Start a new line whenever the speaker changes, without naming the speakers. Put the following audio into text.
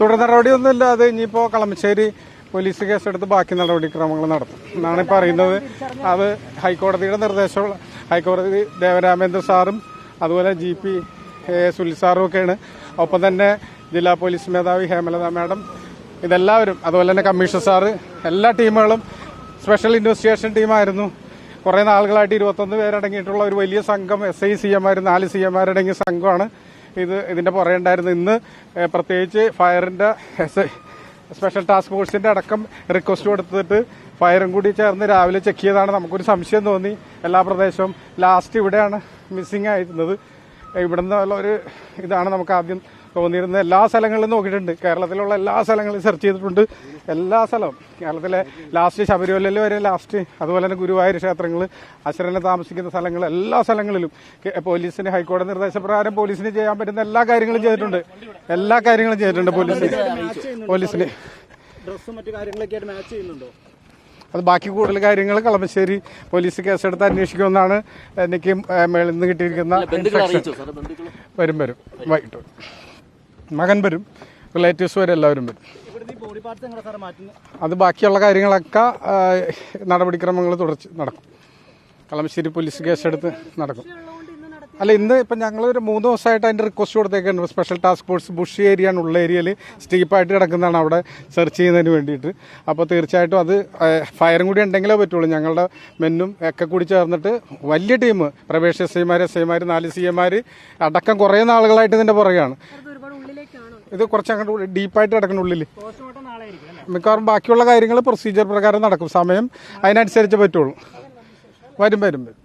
തുടർ നടപടിയൊന്നുമില്ലാതെ ഇനിയിപ്പോൾ കളമശ്ശേരി പോലീസ് കേസെടുത്ത് ബാക്കി നടപടിക്രമങ്ങൾ നടത്തും. എന്നാണ് ഇപ്പോൾ അറിയുന്നത്. അത് ഹൈക്കോടതിയുടെ നിർദ്ദേശമുള്ള ഹൈക്കോടതി ദേവരാമേന്ദ്ര സാറും അതുപോലെ ജി പി സുനിൽ സാറും ഒക്കെയാണ്. ഒപ്പം തന്നെ ജില്ലാ പോലീസ് മേധാവി ഹേമലത മാഡം ഇതെല്ലാവരും അതുപോലെ തന്നെ കമ്മീഷണർ സാറ് എല്ലാ ടീമുകളും സ്പെഷ്യൽ ഇൻവെസ്റ്റിഗേഷൻ ടീമായിരുന്നു. കുറേ നാളുകളായിട്ട് ഇരുപത്തൊന്ന് പേരടങ്ങിയിട്ടുള്ള ഒരു വലിയ സംഘം എസ് ഐ സി എമാർ നാല് സി എമാരടങ്ങിയ സംഘമാണ്. ഇത് ഇതിന്റെ പുറകെ ഉണ്ടായിരുന്നത് ഇന്ന് പ്രത്യേകിച്ച് ഫയറിന്റെ സ്പെഷ്യൽ ടാസ്ക് ഫോഴ്സിന്റെ അടക്കം റിക്വസ്റ്റ് കൊടുത്തിട്ട് ഫയറും കൂടി ചേർന്ന് രാവിലെ ചെക്ക് ചെയ്താണ് നമുക്കൊരു സംശയം തോന്നി. എല്ലാ പ്രദേശവും ലാസ്റ്റ് ഇവിടെയാണ് മിസ്സിംഗ് ആയിരുന്നത്. ഇവിടുന്ന് നിന്നുള്ള ഒരു ഇതാണ് നമുക്ക് ആദ്യം തോന്നിയിരുന്നത് എല്ലാ സ്ഥലങ്ങളിലും നോക്കിയിട്ടുണ്ട്. കേരളത്തിലുള്ള എല്ലാ സ്ഥലങ്ങളും സെർച്ച് ചെയ്തിട്ടുണ്ട്. എല്ലാ സ്ഥലവും. കേരളത്തിലെ ലാസ്റ്റ് ശബരിമലയിൽ വരെ ലാസ്റ്റ് അതുപോലെ തന്നെ ഗുരുവായൂർ ക്ഷേത്രങ്ങൾ അശ്വരനെ താമസിക്കുന്ന സ്ഥലങ്ങൾ എല്ലാ സ്ഥലങ്ങളിലും. പോലീസിന് ഹൈക്കോടതി നിർദ്ദേശപ്രകാരം പോലീസിന് ചെയ്യാൻ പറ്റുന്ന എല്ലാ കാര്യങ്ങളും ചെയ്തിട്ടുണ്ട്. എല്ലാ കാര്യങ്ങളും ചെയ്തിട്ടുണ്ട് പോലീസിന്. പോലീസിന്.
ഡ്രസ്സും മറ്റു കാര്യങ്ങളൊക്കെ ആയിട്ട് മാച്ച് ചെയ്യുന്നുണ്ടോ?
അത് ബാക്കി കൂടുതൽ കാര്യങ്ങൾ കളമശ്ശേരി പോലീസ് കേസെടുത്ത് അന്വേഷിക്കുമെന്നാണ് എനിക്ക് മേളിൽ നിന്ന് കിട്ടിയിരിക്കുന്ന വരും വരും. വൈകിട്ട് വരും. മകൻ വരും റിലേറ്റീവ്സ് വരെ. എല്ലാവരും വരും അത് ബാക്കിയുള്ള കാര്യങ്ങളൊക്കെ നടപടിക്രമങ്ങൾ തുടർച്ച് നടക്കും. കളമശ്ശേരി പോലീസ് കേസെടുത്ത് നടക്കും. അല്ല ഇന്ന് ഇപ്പം ഞങ്ങൾ ഒരു മൂന്ന് ദിവസമായിട്ട് അതിന്റെ request കൊടുത്തേക്കുണ്ട് special task force bush area ഉള്ള ഏരിയയിൽ സ്റ്റീപ്പായിട്ട് കിടക്കുന്നതാണ് അവിടെ സെർച്ച് ചെയ്യുന്നതിന് വേണ്ടിയിട്ട്. അപ്പോൾ തീർച്ചയായിട്ടും അത് ഫയറും കൂടി ഉണ്ടെങ്കിലേ പറ്റുള്ളൂ. ഞങ്ങളുടെ മെന്നും ഒക്കെ കൂടി ചേർന്നിട്ട് വലിയ ടീം പ്രവേശ എസ് ഐമാർ എസ് ഐമാർ നാല് സി എമാർ അടക്കം കുറേ നാളുകളായിട്ട് ഇതിന്റെ പുറകെയാണ്. ഇത് കുറച്ച് അങ്ങോട്ട് ഡീപ്പായിട്ട് കിടക്കുന്ന ഉള്ളിൽ മിക്കവാറും ബാക്കിയുള്ള കാര്യങ്ങൾ പ്രൊസീജിയർ പ്രകാരം നടക്കും. സമയം അതിനനുസരിച്ച് പറ്റുള്ളൂ. വരും വരും വരും.